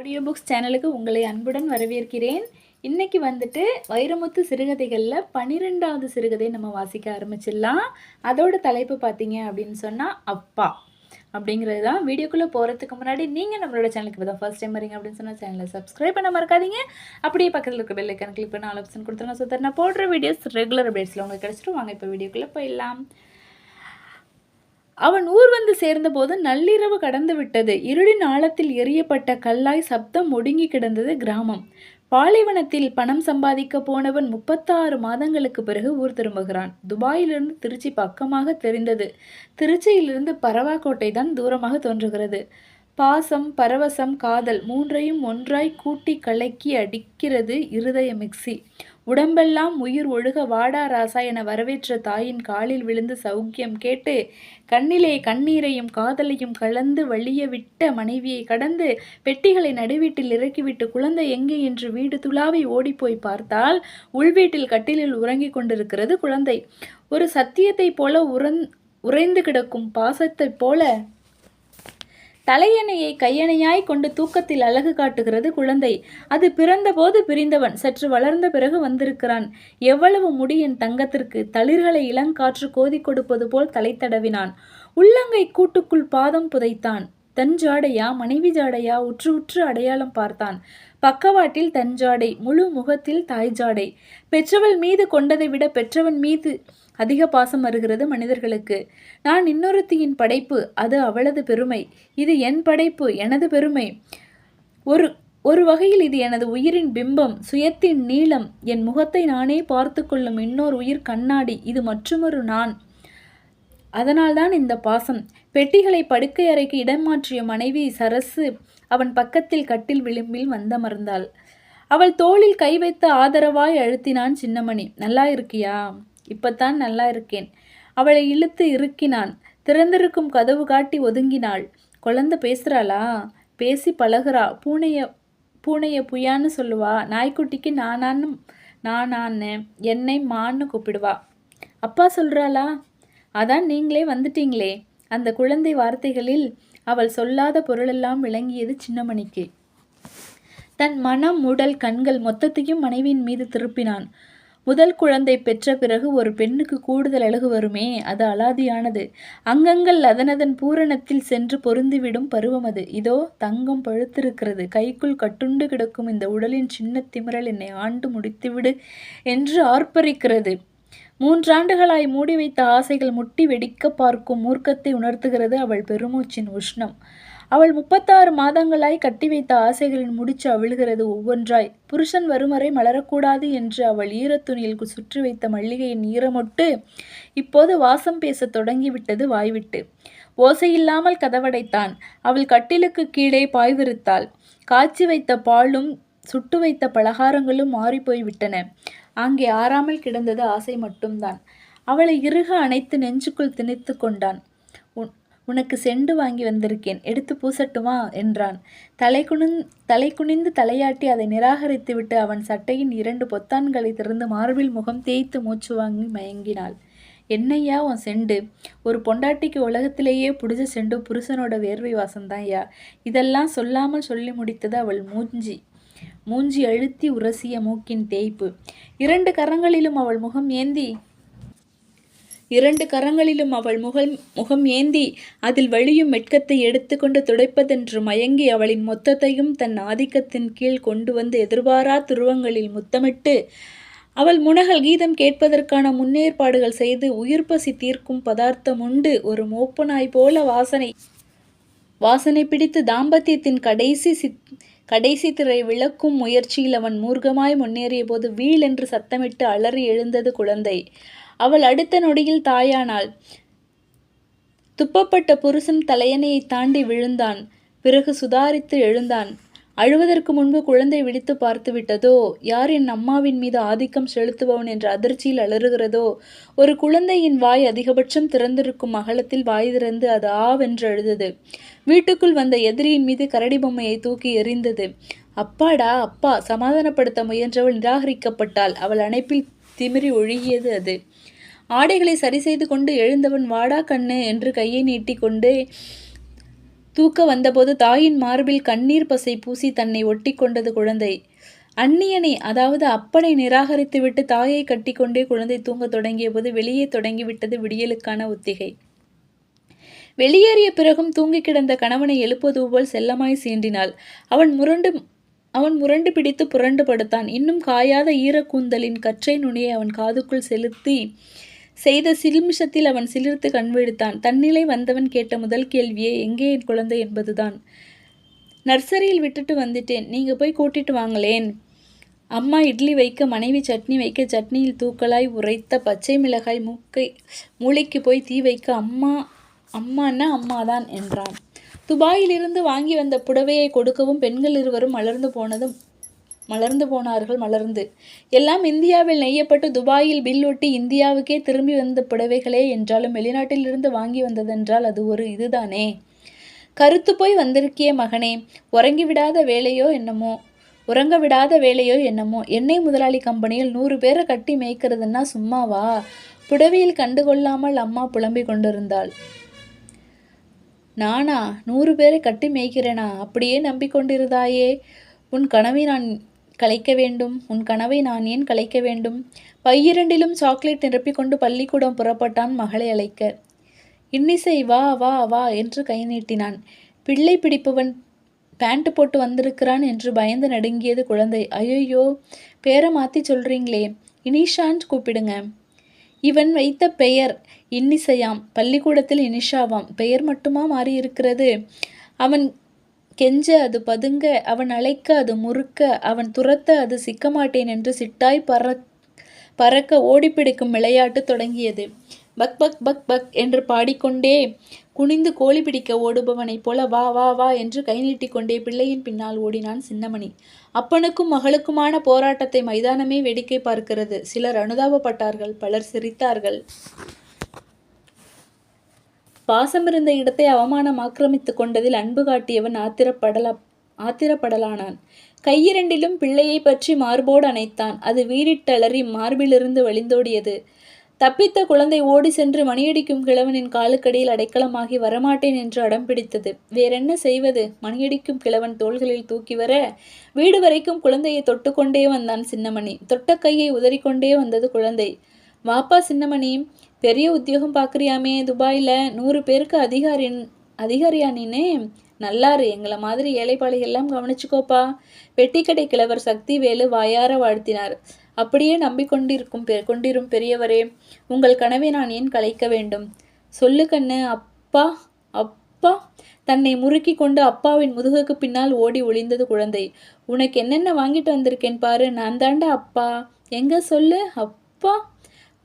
Audio books சேனலுக்கு உங்களை அன்புடன் வரவேற்கிறேன். இன்னைக்கு வந்துட்டு வைரமுத்து சிறுகதைகளில் பன்னிரெண்டாவது சிறுகதை நம்ம வாசிக்க ஆரம்பிச்சிடலாம். அதோட தலைப்பு பார்த்தீங்க அப்படின்னு சொன்னால் அப்பா அப்படிங்கிறது தான். வீடியோக்குள்ளே போகிறதுக்கு முன்னாடி நீங்கள் நம்மளோட சேனலுக்கு இப்போ தான் ஃபர்ஸ்ட் டைம் வரீங்க அப்படின்னு சொன்னால் சேனலை சப்ஸ்கிரைப் பண்ண மறக்காதீங்க. அப்படியே பக்கத்தில் இருக்க பெல் ஐக்கான் கிளிக் பண்ண ஆல் ஆப்ஷன் கொடுத்துருங்க. ஸோ நான் போடுற வீடியோஸ் ரெகுலர் அப்டேட்ஸில் உங்களுக்கு கிடச்சிட்டு வாங்க இப்போ வீடியோக்குள்ளே போயிடலாம். அவன் ஊர் வந்து சேர்ந்தபோது நள்ளிரவு கடந்து விட்டது இருளின் ஆழத்தில் எரியப்பட்ட கல்லாய் சப்தம் ஒடுங்கி கிடந்தது கிராமம். பாலைவனத்தில் பணம் சம்பாதிக்க போனவன் முப்பத்தாறு மாதங்களுக்கு பிறகு ஊர் திரும்புகிறான். துபாயிலிருந்து திருச்சி பக்கமாக தெரிந்தது. திருச்சியிலிருந்து பரவாக்கோட்டை தான் தூரமாக தோன்றுகிறது. பாசம் பரவசம் காதல் மூன்றையும் ஒன்றாய் கூட்டி கலக்கி அடிக்கிறது இருதய மிக்சி. உடம்பெல்லாம் உயிர் ஒழுக வாடா ராசா என வரவேற்ற தாயின் காலில் விழுந்து சௌக்கியம் கேட்டு கண்ணிலே கண்ணீரையும் காதலையும் கலந்து வழிய விட்ட மனைவியை கடந்து பெட்டிகளை நடுவீட்டில் இறக்கிவிட்டு குழந்தை எங்கே என்று வீடு துளாவி ஓடிப்போய் பார்த்தால் உள்வீட்டில் கட்டிலில் உறங்கிக் கொண்டிருக்கிறது குழந்தை. ஒரு சத்தியத்தைப் போல உறந் உறைந்து கிடக்கும் பாசத்தைப் போல தலையணையை கையணையாய் கொண்டு தூக்கத்தில் அழகு காட்டுகிறது குழந்தை. அது பிறந்தபோது பிரிந்தவன். சற்று வளர்ந்த பிறகு வந்திருக்கிறான். எவ்வளவு முடி என் தங்கத்திற்கு. தளிர்களை இளங்காற்று கோதி கொடுப்பது போல் தலை தடவினான் உள்ளங்கை கூட்டுக்குள் பாதம் புதைத்தான். தன் ஜாடையா? மனைவி ஜாடையா? உற்று உற்று அடையாளம் பார்த்தான். பக்கவாட்டில் தன் ஜாடை முழு முகத்தில் தாய் ஜாடை. பெற்றவள் மீது கொண்டதை விட பெற்றவன் மீது அதிக பாசம் வருகிறது மனிதர்களுக்கு. நான் இன்னொருத்தியின் படைப்பு அது அவளது பெருமை. இது என் படைப்பு எனது பெருமை. ஒரு ஒரு வகையில் இது எனது உயிரின் பிம்பம் சுயத்தின் நீளம். என் முகத்தை நானே பார்த்து கொள்ளும் இன்னொரு உயிர் கண்ணாடி இது மற்றொரு நான். அதனால்தான் இந்த பாசம். பெட்டிகளை படுக்கை அறைக்கு இடம் மாற்றிய மனைவி சரசு அவன் பக்கத்தில் கட்டில் விளிம்பில் வந்தமர்ந்தாள். அவள் தோளில் கை வைத்து ஆதரவாய் அழுத்தினான் சின்னமணி. நல்லா இருக்கியா? இப்பத்தான் நல்லா இருக்கேன். அவளை இழுத்து இறுக்கினான். திறந்திருக்கும் கதவு காட்டி ஒதுங்கினாள். குழந்தை பேசுகிறாளா பேசி பழகுறா. பூனைய பூனைய புயான்னு சொல்லுவா. நாய்க்குட்டிக்கு நானான்னு நானான்னு என்னை மான்னு கூப்பிடுவா. அப்பா சொல்கிறாளா அதான் நீங்களே வந்துட்டீங்களே. அந்த குழந்தை வார்த்தைகளில் அவள் சொல்லாத பொருளெல்லாம் விளங்கியது சின்னமணிக்கு. தன் மனம் உடல் கண்கள் மொத்தத்தையும் மனைவியின் மீது திருப்பினான். முதல் குழந்தை பெற்ற பிறகு ஒரு பெண்ணுக்கு கூடுதல் அழகு வருமே அது அலாதியானது. அங்கங்கள் அதனதன் பூரணத்தில் சென்று பொருந்திவிடும் பருவம் அது. இதோ தங்கம் பழுத்திருக்கிறது. கைக்குள் கட்டுண்டு கிடக்கும் இந்த உடலின் சின்ன திமிரல் என்னை ஆண்டு முடித்துவிடு என்று ஆர்ப்பரிக்கிறது. மூன்றாண்டுகளாய் மூடி வைத்த ஆசைகள் முட்டி வெடிக்க பார்க்கும் மூர்க்கத்தை உணர்த்துகிறது அவள் பெருமூச்சின் உஷ்ணம். அவள் முப்பத்தாறு மாதங்களாய் கட்டி வைத்த ஆசைகளின் முடிச்சு அவிழ்கிறது ஒவ்வொன்றாய். புருஷன் வருமறை மலரக்கூடாது என்று அவள் ஈரத்துணியில் சுற்றி வைத்த மல்லிகையின் ஈரமொட்டு இப்போது வாசம் பேசத் தொடங்கிவிட்டது வாய்விட்டு. ஓசையில்லாமல் கதவடைத்தான். அவள் கட்டிலுக்கு கீழே பாய்விருத்தாள். காய்ச்சி வைத்த பாலும் சுட்டு வைத்த பலகாரங்களும் மாறிப்போய் விட்டன அங்கே ஆறாமல் கிடந்தது ஆசை மட்டும்தான். அவளை இறுக அணைத்து நெஞ்சுக்குள் திணித்து கொண்டான். உன் உனக்கு செண்டு வாங்கி வந்திருக்கேன். எடுத்து பூசட்டுமா? என்றான். தலை குனிந் தலை குனிந்து தலையாட்டி அதை நிராகரித்துவிட்டு அவன் சட்டையின் இரண்டு பொத்தான்களை திறந்து மார்பில் முகம் தேய்த்து மூச்சு வாங்கி மயங்கினாள். என்னையா உன் செண்டு? ஒரு பொண்டாட்டிக்கு உலகத்திலேயே பிடிச்ச செண்டு புருஷனோட வேர்வை வாசம்தான்யா இதெல்லாம் சொல்லாமல் சொல்லி முடித்தது அவள் மூஞ்சி. மூஞ்சி அழுத்தி உரசிய மூக்கின் தேய்ப்பு. இரண்டு கரங்களிலும் அவள் முகம் ஏந்தி. இரண்டு கரங்களிலும் அவள் முகம் முகம் ஏந்தி. அதில் வழியும் மெட்கத்தை எடுத்துக்கொண்டு துடைப்பதென்று மயங்கி அவளின் மொத்தத்தையும் தன் ஆதிக்கத்தின் கீழ் கொண்டு வந்து எதிர்பாரா துருவங்களில் முத்தமிட்டு அவள் முனகல் கீதம் கேட்பதற்கான முன்னேற்பாடுகள் செய்து உயிர் பசி தீர்க்கும் பதார்த்தம் உண்டு. ஒரு மோப்பனாய் போல வாசனை. வாசனை பிடித்து தாம்பத்தியத்தின் கடைசி சித் கடைசி திரை விளக்கும் முயற்சியில் அவன் மூர்க்கமாய் முன்னேறிய போது வீல் என்று சத்தமிட்டு அலறி எழுந்தது குழந்தை. அவள் அடுத்த நொடியில் தாயானாள் துப்பப்பட்ட புருஷன் தலையணையை தாண்டி விழுந்தான். பிறகு சுதாரித்து எழுந்தான். அழுவதற்கு முன்பு குழந்தை விழித்து பார்த்து விட்டதோ? யார் என் அம்மாவின் மீது ஆதிக்கம் செலுத்துபவன் என்ற அதிர்ச்சியில் அலறுகிறதோ? ஒரு குழந்தையின் வாய் அதிகபட்சம் திறந்திருக்கும் அகலத்தில் வாய் திறந்து அது ஆவென்று அழுதது. வீட்டுக்குள் வந்த எதிரியின் மீது கரடி பொம்மையை தூக்கி எறிந்தது. அப்பாடா அப்பா சமாதானப்படுத்த முயன்றவள் நிராகரிக்கப்பட்டாள். அவள் அணைப்பில் திமிரி ஒழுகியது அது. ஆடைகளை சரி செய்து கொண்டு எழுந்தவன் வாடா கண்ணு என்று கையை நீட்டிக்கொண்டு தூக்க வந்தபோது தாயின் மார்பில் கண்ணீர் பசை பூசி தன்னை ஒட்டி கொண்டது குழந்தை. அந்நியனை அதாவது அப்பனை நிராகரித்துவிட்டு தாயை கட்டிக்கொண்டே குழந்தை தூங்க தொடங்கிய போது வெளியே தொடங்கிவிட்டது விடியலுக்கான ஒத்திகை வெளியேறிய பிறகும் தூங்கி கிடந்த கணவனை எழுப்புவது போல் செல்லமாய் சீண்டினாள். அவன் முரண்டு அவன் முரண்டு பிடித்து புரண்டு படுத்தான். இன்னும் காயாத ஈரக்கூந்தலின் கற்றை நுனியை அவன் காதுக்குள் செலுத்தி செய்த சில்மிஷத்தில் அவன் சிலிர்த்து கண்விழித்தான் தன்னிலை வந்தவன் கேட்ட முதல் கேள்வியே எங்கே என் குழந்தை? என்பதுதான். நர்சரியில் விட்டுட்டு வந்துட்டேன். நீங்கள் போய் கூட்டிட்டு வாங்களேன். அம்மா இட்லி வைக்க மனைவி சட்னி வைக்க சட்னியில் தூக்கலாய் உரைத்த பச்சை மிளகாய் மூக்கை மூளைக்கு போய் தீ வைக்க அம்மா அம்மான்னா அம்மாதான் என்றான். துபாயிலிருந்து வாங்கி வந்த புடவையை கொடுக்கவும் பெண்கள் இருவரும் மலர்ந்து போனதும் மலர்ந்து போனார்கள் மலர்ந்து. எல்லாம் இந்தியாவில் நெய்யப்பட்டு துபாயில் பில் ஒட்டி இந்தியாவுக்கே திரும்பி வந்த புடவைகளே என்றாலும் வெளிநாட்டிலிருந்து வாங்கி வந்ததென்றால் அது ஒரு இதுதானே? கருத்து போய் வந்திருக்கிய மகனே உறங்கி விடாத வேலையோ என்னமோ? உறங்க விடாத வேலையோ என்னமோ? எண்ணெய் முதலாளி கம்பெனியில் நூறு பேரை கட்டி மேய்க்கிறதுன்னா சும்மாவா? புடவையில் கண்டுகொள்ளாமல் அம்மா புலம்பிக் கொண்டிருந்தாள். நானா நூறு பேரை கட்டி மேய்க்கிறேனா? அப்படியே நம்பிக்கொண்டிருந்தாயே உன் கனவை நான் கலைக்க வேண்டும். உன் கனவை நான் ஏன் கலைக்க வேண்டும்? பையிரண்டிலும் சாக்லேட் நிரப்பிக்கொண்டு பள்ளிக்கூடம் புறப்பட்டான் மகளை அழைக்க. இன்னிசை வா வா வா என்று கை நீட்டினான். பிள்ளை பிடிப்பவன் பேண்ட் போட்டு வந்திருக்கிறான் என்று பயந்து நடுங்கியது குழந்தை. ஐயோ பேரை மாற்றி சொல்றீங்களே. இனிஷான் கூப்பிடுங்க. இவன் வைத்த பெயர் இன்னிசையாம். பள்ளிக்கூடத்தில் இனிஷாவாம். பெயர் மட்டுமா மாறியிருக்கிறது? அவன் கெஞ்ச அது பதுங்க அவன் அழைக்க அது முறுக்க அவன் துரத்த அது சிக்க மாட்டேன் என்று சிட்டாய் பற பறக்க ஓடிப்பிடிக்கும் விளையாட்டு தொடங்கியது. பக் பக் பக் பக் என்று பாடிக்கொண்டே குனிந்து கோழி பிடிக்க ஓடுபவனைப் போல வா வா வா என்று கை நீட்டிக்கொண்டே பிள்ளையின் பின்னால் ஓடினான் சின்னமணி. அப்பனுக்கும் மகளுக்குமான போராட்டத்தை மைதானமே வேடிக்கை பார்க்கிறது. சிலர் அனுதாபப்பட்டார்கள் பலர் சிரித்தார்கள். பாசமிருந்த இடத்தை அவமானம் ஆக்கிரமித்து கொண்டதில் அன்பு காட்டியவன் ஆத்திரப்படல ஆத்திரப்படலானான். கையிரண்டிலும் பிள்ளையை பற்றி மார்போடு அணைத்தான். அது வீறிட்டளறி மார்பிலிருந்து வழிந்தோடியது. தப்பித்த குழந்தை ஓடி சென்று மணியடிக்கும் கிழவனின் காலுக்கடியில் அடைக்கலமாகி வரமாட்டேன் என்று அடம் பிடித்தது. வேறென்ன செய்வது? மணியடிக்கும் கிழவன் தோள்களில் தூக்கி வர வீடு வரைக்கும் குழந்தையை தொட்டுக்கொண்டே வந்தான் சின்னமணி. தொட்ட கையை உதறிக்கொண்டே வந்தது குழந்தை. வாப்பா சின்னமணி பெரிய உத்தியோகம் பார்க்குறியாமே துபாயில் நூறு பேருக்கு அதிகாரி அதிகாரியா நீனே நல்லாரு எங்களை மாதிரி ஏழைப்பாளைகள்லாம் கவனிச்சுக்கோப்பா. பெட்டிக்கடை கிழவர் சக்தி வேலு வாயார வாழ்த்தினார். அப்படியே நம்பிக்கொண்டிருக்கும் பெ கொண்டிரும் பெரியவரே உங்கள் கனவை நான் ஏன் கலைக்க வேண்டும்? சொல்லு கண்ணு அப்பா அப்பா. தன்னை முறுக்கி கொண்டு அப்பாவின் முதுகுக்கு பின்னால் ஓடி ஒளிந்தது குழந்தை. உனக்கு என்னென்ன வாங்கிட்டு வந்திருக்கேன் பாரு நான் தாண்டா அப்பா. எங்க சொல்லு அப்பா?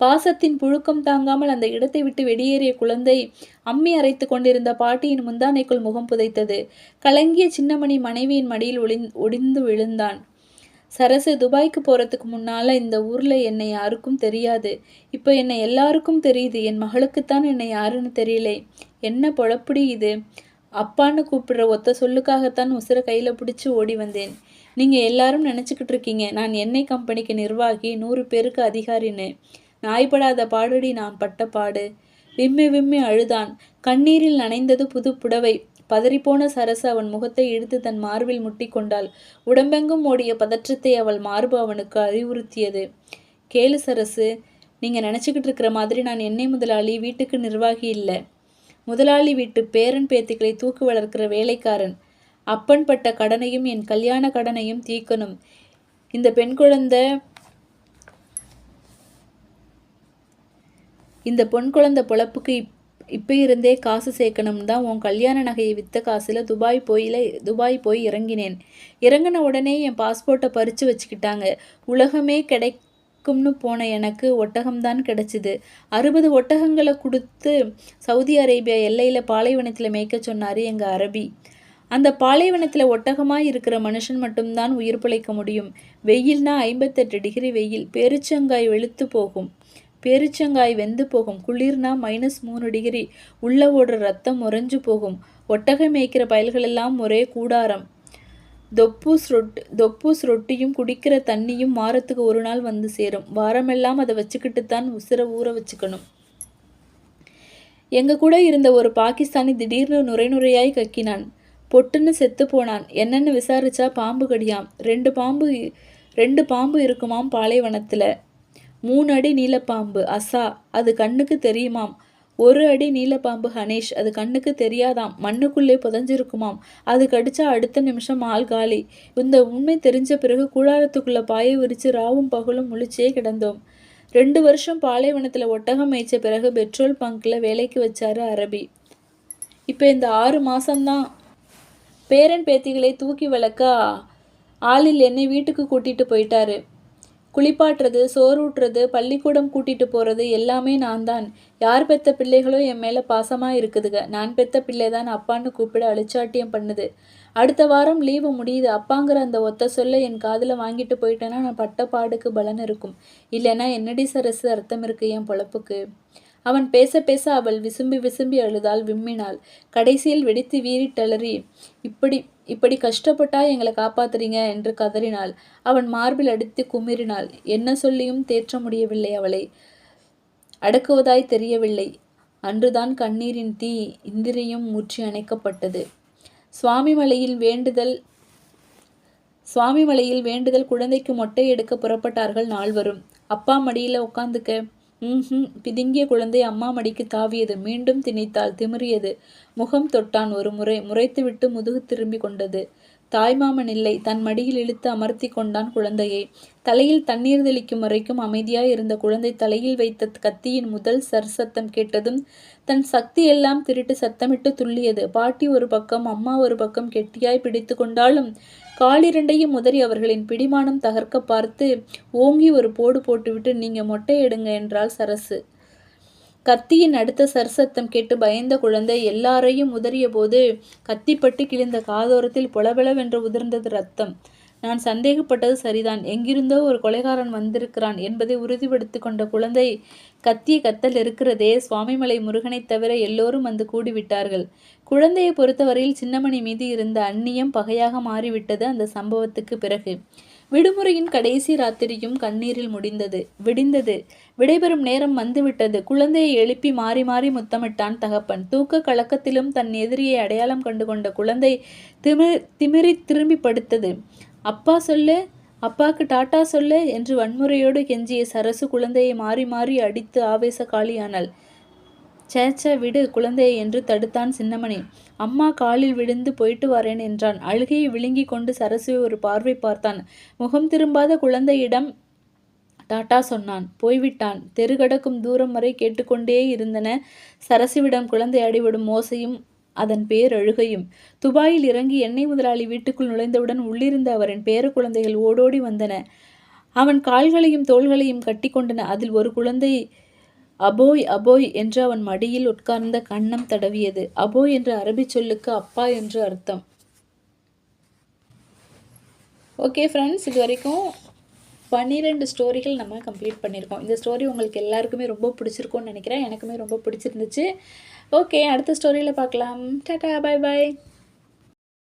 பாசத்தின் புழுக்கம் தாங்காமல் அந்த இடத்தை விட்டு வெளியேறிய குழந்தை அம்மி அரைத்து கொண்டிருந்த பாட்டியின் முந்தானைக்குள் முகம் புதைத்தது. கலங்கிய சின்னமணி மனைவியின் மடியில் ஒளிந் ஒடிந்து விழுந்தான். சரசு துபாய்க்கு போறதுக்கு முன்னால இந்த ஊர்ல என்னை யாருக்கும் தெரியாது. இப்போ என்னை எல்லாருக்கும் தெரியுது. என் மகளுக்குத்தான் என்னை யாருன்னு தெரியல. என்ன பொழப்புடி இது அப்பான்னு கூப்பிடுற ஒத்த சொல்லுக்காகத்தான் உசுர கையில பிடிச்சி ஓடி வந்தேன். நீங்க எல்லாரும் நினைச்சுக்கிட்டு இருக்கீங்க. நான் எண்ணெய் கம்பெனிக்கு நிர்வாகி நூறு பேருக்கு அதிகாரின்னு. நாய்படாத பாடுடி நான் பட்ட பாடு. விம்மி விம்மி அழுதான். கண்ணீரில் நனைந்தது புது புடவை. பதறிப்போன சரசு அவன் முகத்தை இழுத்து தன் மார்பில் முட்டி கொண்டாள். உடம்பெங்கும் ஓடிய பதற்றத்தை அவள் மார்பு அவனுக்கு அறிவுறுத்தியது. கேளு சரசு நீங்க நினச்சிக்கிட்டு இருக்கிற மாதிரி நான் எண்ணெய் முதலாளி வீட்டுக்கு நிர்வாகி இல்லை. முதலாளி வீட்டு பேரன் பேத்திகளை தூக்கு வளர்க்கிற வேலைக்காரன். அப்பன் பட்ட கடனையும் என் கல்யாண கடனையும் தீக்கணும் இந்த பெண் குழந்தை இந்த பொன் குழந்தை பொழப்புக்கு இப் இப்போ இருந்தே காசு சேர்க்கணும் தான் உன் கல்யாண நகையை விற்ற காசில் துபாய் போயில துபாய் போய் இறங்கினேன். இறங்கின உடனே என் பாஸ்போர்ட்டை பறித்து வச்சுக்கிட்டாங்க. உலகமே கிடைக்கும்னு போன எனக்கு ஒட்டகம்தான் கிடைச்சிது. அறுபது ஒட்டகங்களை கொடுத்து சவுதி அரேபியா எல்லையில் பாலைவனத்தில் மேய்க்க சொன்னார் எங்கள் அரபி. அந்த பாலைவனத்தில் ஒட்டகமாக இருக்கிற மனுஷன் மட்டும்தான் உயிர் பிழைக்க முடியும். வெயில்னா ஐம்பத்தெட்டு டிகிரி வெயில். பெருச்சங்காய் வெளுத்து போகும். பேரிச்சங்காய் வெந்து போகும். குளிர்னா மைனஸ் மூணு டிகிரி உள்ள ஓடுற ரத்தம் உறைஞ்சு போகும். ஒட்டகை மேய்க்கிற பயல்களெல்லாம் ஒரே கூடாரம். தொப்பூஸ் ரொட்டி தொப்பூஸ் ரொட்டியும் குடிக்கிற தண்ணியும் வாரத்துக்கு ஒரு நாள் வந்து சேரும். வாரமெல்லாம் அதை வச்சுக்கிட்டு தான் உசுர ஊற வச்சுக்கணும். எங்க கூட இருந்த ஒரு பாகிஸ்தானி திடீர்னு நுரை நுரையாய் கக்கினான். பொட்டுன்னு செத்து போனான். என்னன்னு விசாரிச்சா பாம்பு கடியாம். ரெண்டு பாம்பு ரெண்டு பாம்பு இருக்குமாம் பாலைவனத்தில். மூணு அடி நீலப்பாம்பு அசா அது கண்ணுக்கு தெரியுமாம். ஒரு அடி நீலப்பாம்பு ஹனேஷ் அது கண்ணுக்கு தெரியாதாம். மண்ணுக்குள்ளே புதஞ்சிருக்குமாம். அது கடிச்சா அடுத்த நிமிஷம் ஆள் காலி. இந்த உண்மை தெரிஞ்ச பிறகு கூடாரத்துக்குள்ள பாயை விரிச்சு ராவும் பகலும் முழிச்சே கிடந்தோம். ரெண்டு வருஷம் பாலைவனத்தில் ஒட்டகம் மேய்ச்ச பிறகு பெட்ரோல் பங்க்கில் வேலைக்கு வச்சாரு அரபி. இப்போ இந்த ஆறு மாதம்தான் பேரன் பேத்திகளை தூக்கி வளர்க்க ஆளில் என்னை வீட்டுக்கு கூட்டிகிட்டு போயிட்டாரு. குளிப்பாட்டுறது சோறு ஊட்டுறது பள்ளிக்கூடம் கூட்டிட்டு போறது எல்லாமே நான் தான் யார் பெத்த பிள்ளைகளோ என் மேல பாசமா இருக்குதுங்க நான் பெத்த பிள்ளை தான் அப்பான்னு கூப்பிட அழிச்சாட்டியம் பண்ணுது. அடுத்த வாரம் லீவு முடியுது. அப்பாங்கிற அந்த ஒத்த சொல்ல என் காதில் வாங்கிட்டு போயிட்டேன்னா நான் பட்ட பாடுக்கு பலன் இருக்கும். இல்லைன்னா என்னடி சரசு அர்த்தம் இருக்கு என் பொழப்புக்கு? அவன் பேச பேச அவள் விசும்பி விசும்பி அழுதாள். விம்மினாள். கடைசியில் வெடித்து வீறி தளறி இப்படி இப்படி கஷ்டப்பட்டா எங்களை காப்பாத்துறீங்க என்று கதறினாள். அவன் மார்பில் அடித்து குமிறினாள். என்ன சொல்லியும் தேற்ற முடியவில்லை அவளை. அடக்குவதாய் தெரியவில்லை. அன்றுதான் கண்ணீரின் தீ இந்திரியம் முற்றி அணைக்கப்பட்டது. சுவாமிமலையில் வேண்டுதல் சுவாமிமலையில் வேண்டுதல் குழந்தைக்கு மொட்டை எடுக்க புறப்பட்டார்கள் நால்வரும். அப்பா மடியில் உட்காந்துக்க பிதுங்கிய குழந்தை அம்மா மடிக்கு தாவியது. மீண்டும் திணித்தால் திமிறியது. முகம் தொட்டான் ஒரு முறை. முறைத்துவிட்டு முதுகு திரும்பி கொண்டது. தாய்மாமன் இல்லை. தன் மடியில் இழுத்து அமர்த்தி கொண்டான் குழந்தையை. தலையில் தண்ணீர் தெளிக்கும் வரைக்கும் அமைதியாய் இருந்த குழந்தை தலையில் வைத்த கத்தியின் முதல் சர் சத்தம் கேட்டதும் தன் சக்தி எல்லாம் திருட்டு சத்தமிட்டு துள்ளியது. பாட்டி ஒரு பக்கம் அம்மா ஒரு பக்கம் கெட்டியாய் பிடித்து கொண்டாலும் காலிரண்டையும் உதறி அவர்களின் பிடிமானம் தகர்க்க பார்த்து ஓங்கி ஒரு போடு போட்டுவிட்டு நீங்க மொட்டை எடுங்க என்றாள் சரசு. கத்தியின் அடுத்த சர்சத்தம் கேட்டு பயந்த குழந்தை எல்லாரையும் உதறிய போது கத்திப்பட்டு கிழிந்த காதோரத்தில் பொலபெலவென்று உதிர்ந்தது ரத்தம். நான் சந்தேகப்பட்டது சரிதான். எங்கிருந்தோ ஒரு கொலைகாரன் வந்திருக்கிறான் என்பதை உறுதிப்படுத்தி கொண்ட குழந்தை கத்திய கத்தல் இருக்கிறதே. சுவாமிமலை முருகனைத் தவிர எல்லோரும் வந்து கூடிவிட்டார்கள். குழந்தையை பொறுத்தவரையில் சின்னமணி மீது இருந்த அந்நியம் பகையாக மாறிவிட்டது அந்த சம்பவத்துக்கு பிறகு. விடுமுறையின் கடைசி ராத்திரியும் கண்ணீரில் முடிந்தது. விடிந்தது. விடைபெறும் நேரம் வந்துவிட்டது. குழந்தையை எழுப்பி மாறி மாறி முத்தமிட்டான் தகப்பன். தூக்க கலக்கத்திலும் தன் எதிரியை அடையாளம் கண்டு கொண்ட குழந்தை திமிர் திமிரி திரும்பி படுத்தது. அப்பா சொல்லு அப்பாக்கு டாட்டா சொல்லு என்று வன்முறையோடு கெஞ்சிய சரசு குழந்தையை மாறி மாறி அடித்து ஆவேச காளியானாள் சேச்ச விடு குழந்தையை என்று தடுத்தான் சின்னமணி. அம்மா காலில் விழுந்து போயிட்டு வரேன் என்றான். அழுகையை விழுங்கி கொண்டு சரசுவை ஒரு பார்வை பார்த்தான். முகம் திரும்பாத குழந்தையிடம் டாட்டா சொன்னான். போய்விட்டான். தெரு கடக்கும் தூரம் வரை கேட்டுக்கொண்டே இருந்தன. சரசுவிடம் குழந்தை அடிவிடும் மோசையும் அதன் பேர் அழுகையும் துபாயில் இறங்கி எண்ணெய் முதலாளி வீட்டுக்குள் நுழைந்தவுடன் உள்ளிருந்த அவரின் பேர குழந்தைகள் ஓடோடி வந்தன. அவன் கால்களையும் தோள்களையும் கட்டி கொண்டன. அதில் ஒரு குழந்தை அபோய் அபோய் என்று அவன் மடியில் உட்கார்ந்த கண்ணம் தடவியது. அபோய் என்ற அரபி சொல்லுக்கு அப்பா என்று அர்த்தம். ஓகே ஃப்ரெண்ட்ஸ் இது வரைக்கும் பன்னிரெண்டு ஸ்டோரிகள் நம்ம கம்ப்ளீட் பண்ணியிருக்கோம். இந்த ஸ்டோரி உங்களுக்கு எல்லாருக்குமே ரொம்ப பிடிச்சிருக்கும்னு நினைக்கிறேன். எனக்குமே ரொம்ப பிடிச்சிருந்துச்சு. ஓகே அடுத்த ஸ்டோரியில் பார்க்கலாம். டாட்டா பாய் பாய்